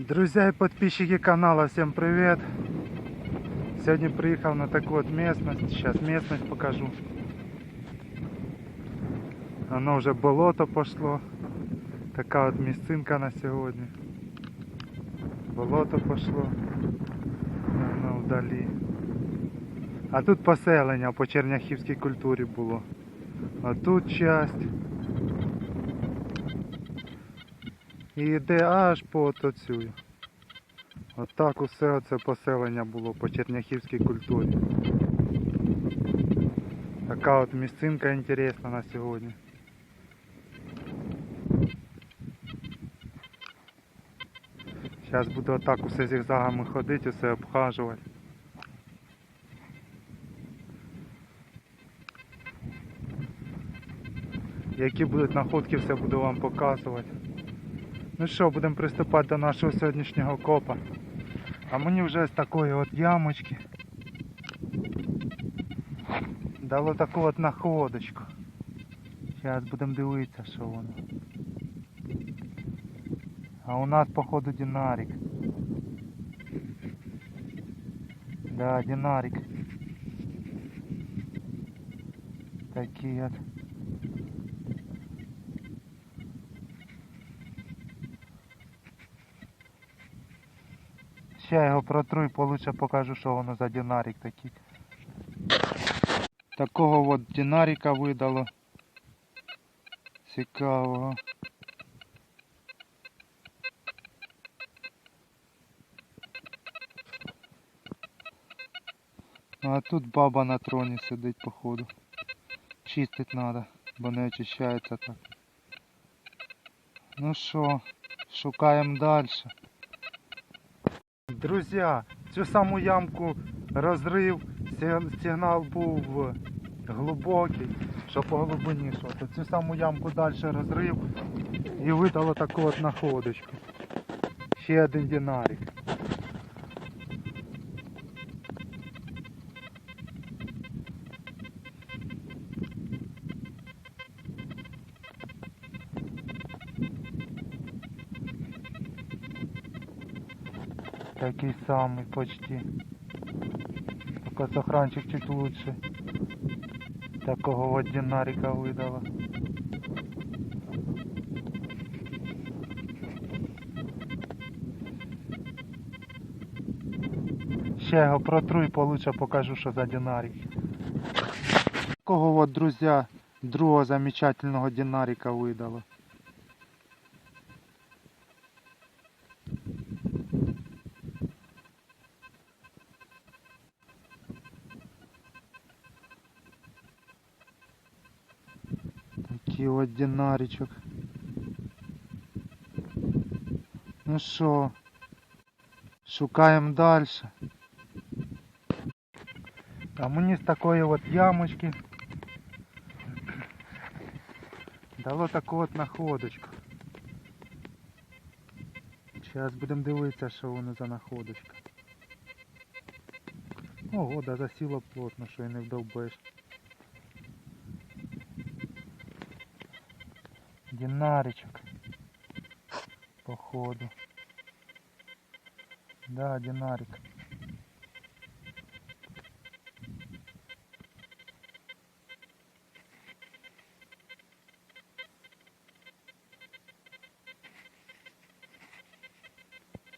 Друзья и подписчики канала, всем привет! Сегодня приехал на такую вот местность, сейчас местность покажу. Оно уже болото пошло. Така от місцинка на сьогодні. Болото пошло. Воно вдалі. А тут поселення по черняхівській культурі було. А тут часть. І йде аж по оцю. Отак усе оце поселення було по черняхівській культурі. Така от місцинка інтересна на сьогодні. Зараз буду отак усе зігзагами ходити, усе обхажувати. Які будуть находки, все буду вам показувати. Ну що, будемо приступати до нашого сьогоднішнього копа. А мені вже з такої от ямочки дало таку от находочку. Зараз будемо дивитися, що воно. А у нас походу динарик. Да, динарик. Такий от. Ще його протру і получше покажу, що воно за динарик такий. Такого от динарика видало. Цікавого. Ну, А тут баба на троні сидить, походу. Чистить треба, бо не очищається так. Ну що, шукаємо далі. Друзі, цю саму ямку розрив, сигнал був глибокий, що по глибині йшло. То цю саму ямку далі розрив і видало таку от находочку. Ще один динарик. Такий самый почти. Только сохранчик чуть лучше. Такого вот динарика выдала. Ще його протру і получше покажу, що за динарик. Такого вот, друзья, другого замечательного динарика видало. Такий от динаричок. Ну що, шукаємо далі. А мені з такої от ямочки дало таку от находочку. Зараз будемо дивитися, що воно за находочка. Ого, да засіло плотно, що і не вдовбеш. Динаричок. Походу. Да, динарик.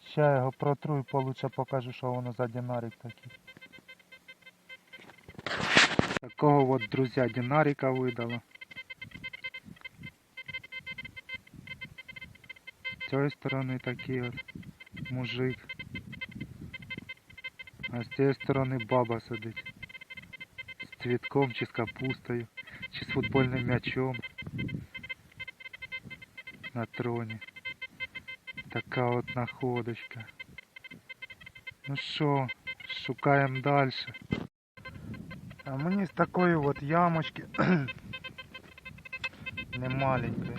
Ще я його протру і получше покажу, що воно за динарик такий. Такого от, друзі, динарика видало. З цієї сторони такий от мужик. А з цієї сторони баба сидить. З цвітком чи з капустою, чи з футбольним м'ячом. На троні. Така от находочка. Ну що, шукаємо далі. А мені з такої от ямочки не маленької.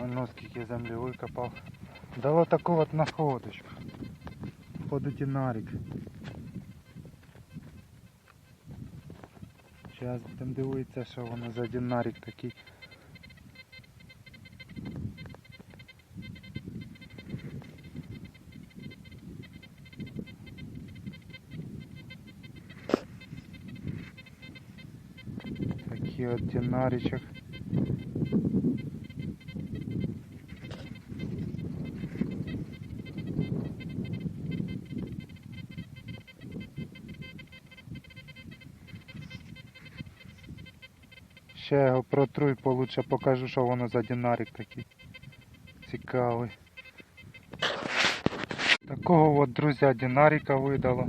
Воно скільки землі викопав. Дало таку от находочку. Ходить і нарік. Зараз будемо дивитися, що воно за динарик такий. Такі от динаричок. Ще я його протру і получше покажу, що воно за динарик такий. Цікавий. Такого от, друзі, динарика видало.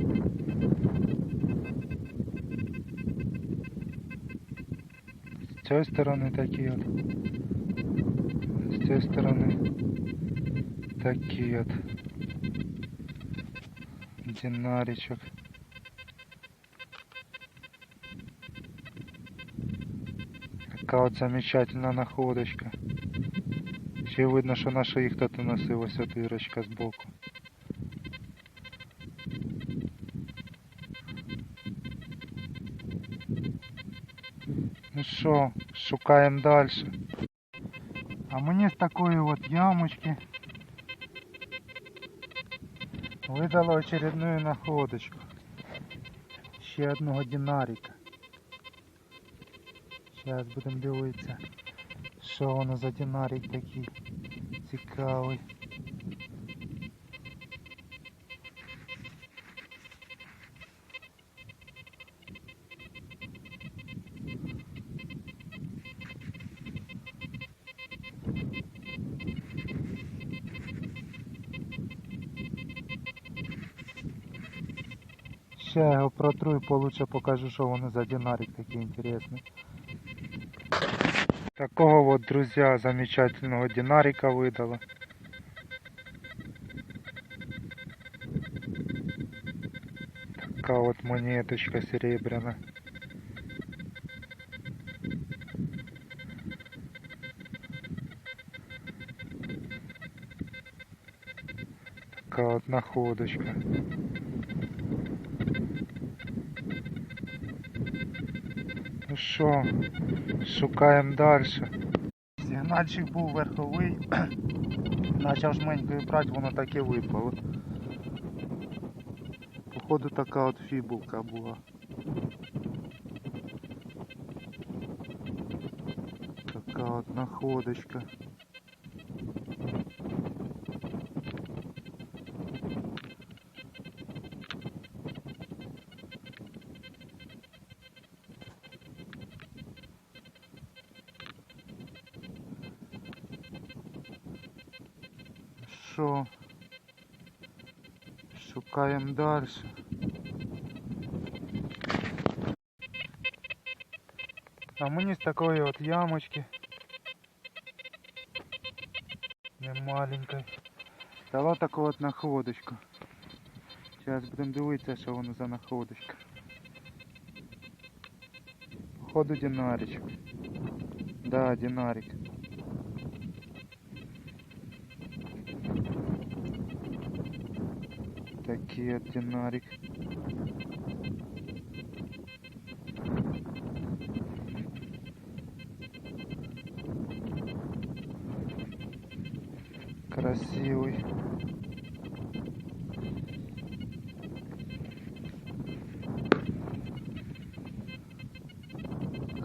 З цієї сторони такі от. З цієї сторони такі от. Динаричок. Така от замечательна находочка. Ще видно, що наша їх тут носив ось от вірочка збоку. Ну що, шукаємо далі. А мені з такої от ямочки видало очередную находочку. Ще одного динарика. Зараз будемо дивитися, що воно за динарик такий цікавий. Ще я його протру і получше покажу, що воно за динарик такий інтересний. Такого вот, друзья, замечательного динарика выдало. Такая вот монеточка серебряная. Такая вот находочка. Що, шукаємо далі. Сигнальчик був верховий. Почав жменькою брати, воно так і випало. Походу така от фібулка була. Така от находочка. Що? Шукаємо далі. А мені з такої от ямочки. Не маленькой. Дала таку от находочку. Зараз будемо дивитися, що воно за находочка. Походу динаричок. Да, динарик. От динарик. Красивый.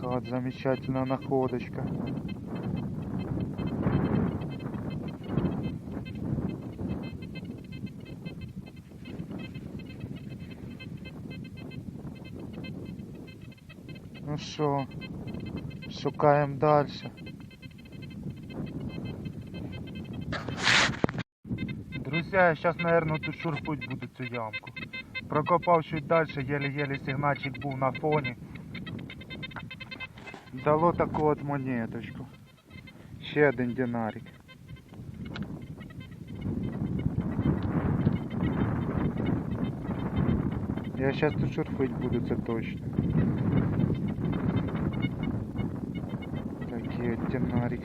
Вот замечательная находочка. Ну що, шукаємо далі. Друзі, я зараз, мабуть, тут шурфуть буду цю ямку. Прокопав чуть далі, єле-єле сигнальчик був на фоні. Дало таку от монеточку. Ще один динарик. Я зараз тут шурфить буду, це точно. один фонарик.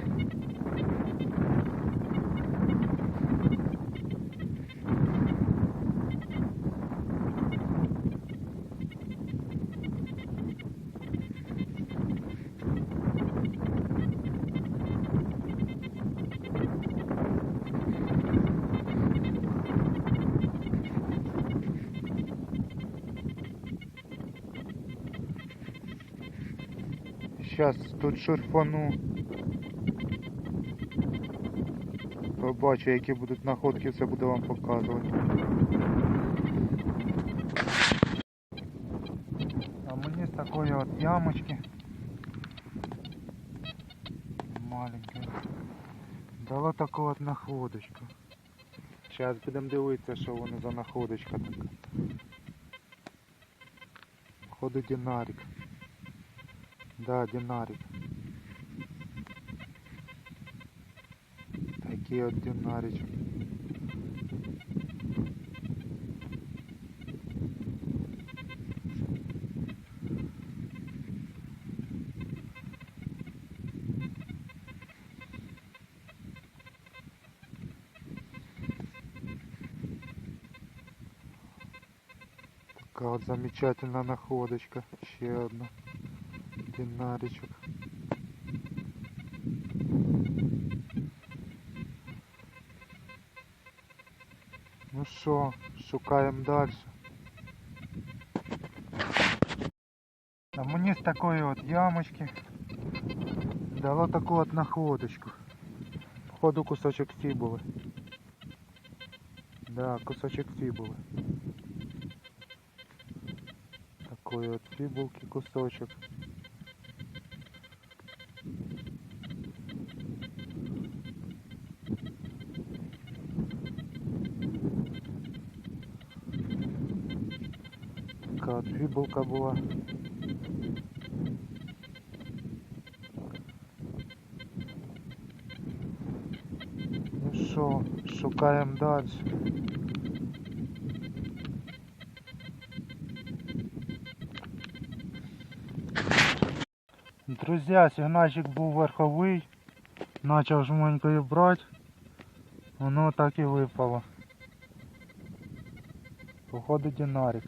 Сейчас тут шурфану Побачу, які будуть находки, все буду вам показувати. А мені з такої от ямочки маленької дало таку от находочку. Зараз будемо дивитися, що воно за находочка така. Походу динарик. Да, динарик. Такий от динаричок. Така от замечательна находочка. Ще одна. Динаричок. Ну що, шукаємо далі. А мені з такої от ямочки дало таку от находочку. Походу кусочок фібули. Да, кусочок фібули. Такой от фибулки кусочек. от фибулка була. Ну що, шукаємо далі. Друзі, сигнальчик був верховий. Почав жменькою брати. Воно так і випало. Походу динарик.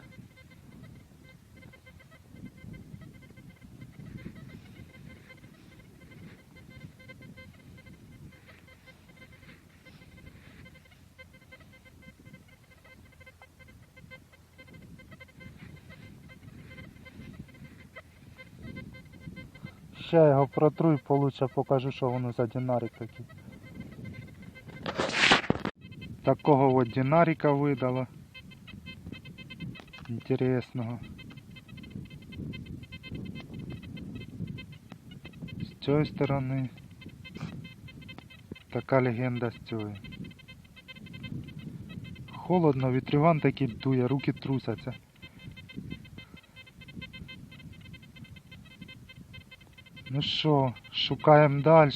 Ще його протру і получше покажу, що воно за динарик такий. Такого от динарика видало. Інтересного. З цієї сторони. Така легенда з цієї. Холодно, вітрюган такий дує, руки трусяться. Ну що, шукаємо далі.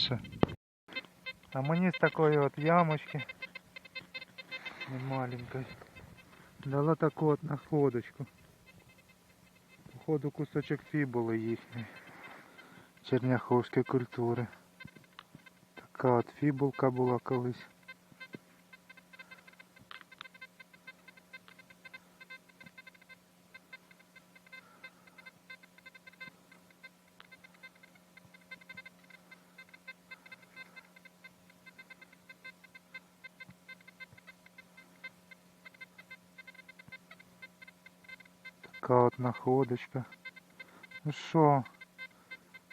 А мені з такої от ямочки не маленької дала таку от находочку. Походу кусочок фібули їхньої черняховської культури. Така от фібулка була колись. Така от находочка. Ну що,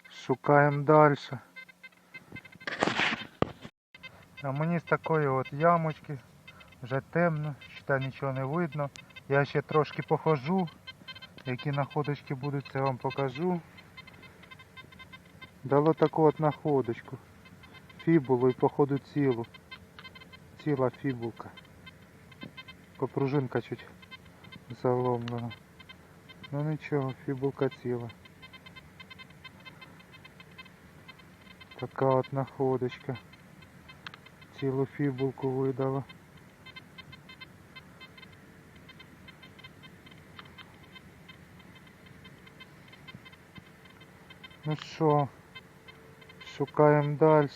шукаємо далі. А мені з такої от ямочки вже темно, ще нічого не видно. Я ще трошки похожу. Які находочки будуть, це вам покажу. Дало таку от находочку. Фібулу і походу цілу. Ціла фібулка. Попружинка чуть заломлена. Ну нічого, фібулка ціла. Така от находочка. Цілу фібулку видала. Ну що, шукаємо далі.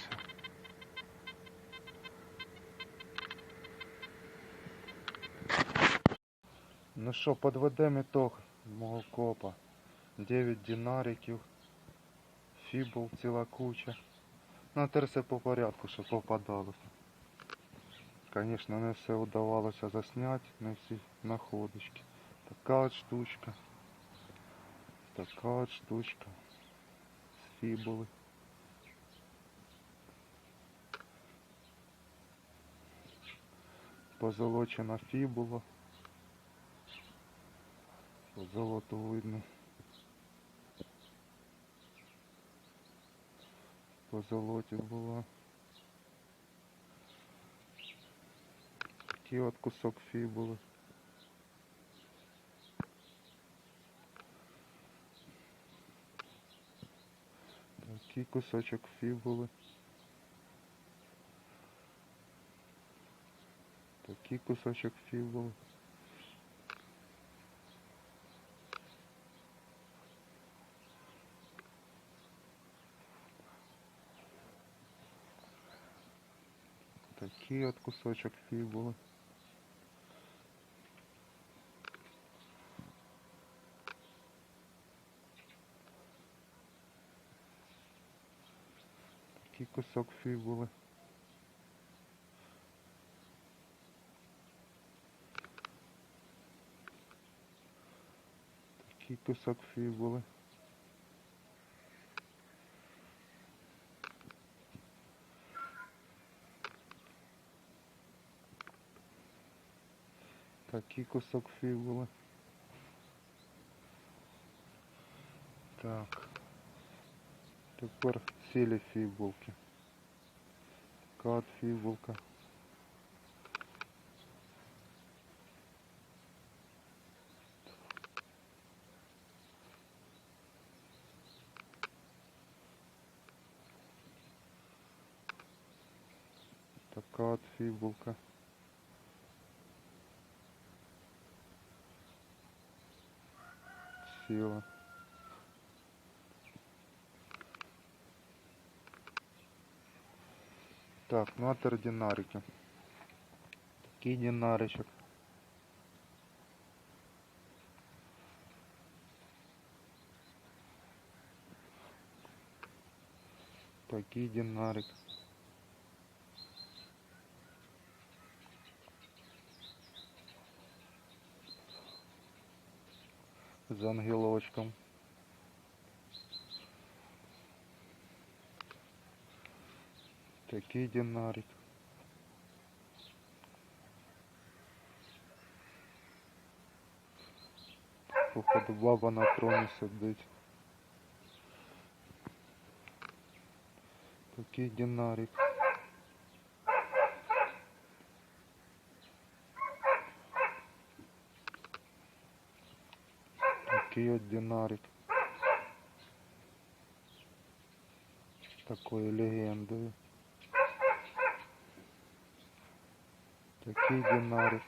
Ну що, подведемо ітог Мого копа. 9 динариків, фібул ціла куча. Ну, тепер все по порядку, щоб попадалося. Звісно, не все вдавалося засняти, не всі находочки. Така от штучка. Така от штучка. фібули. Позолочена фібула. По золоту видно. По золоті була. Такий от кусок фібули. Такий кусочок фібули. Такий кусочок фібули. Такий от кусочок фібули. Такий кусок фібули. Такий кусок фібули. Такий кусок фібули. Так. Тепер цілі фібулки. Кат фібулка. Така от фібулка. Так, ну от ординарики. Такий динаричок. Такий динарик. З ангелочком. Такий динарик. Походу баба на троні сидить. Такий динарик. От динарик. Такою легендою. Такий динарик.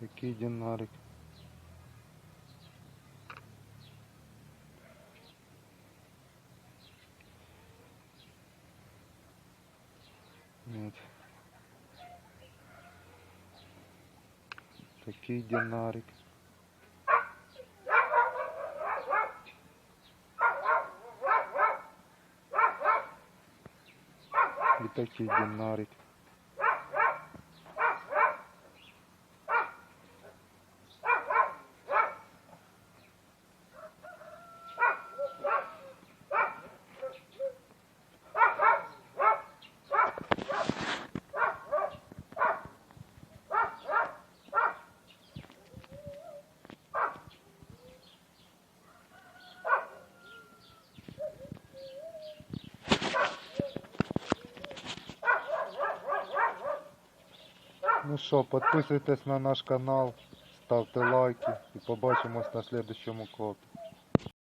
Такий динарик. Такий динарик. И такий динарик. Ну що, підписуйтесь на наш канал, ставте лайки і побачимось на слідчому клопі.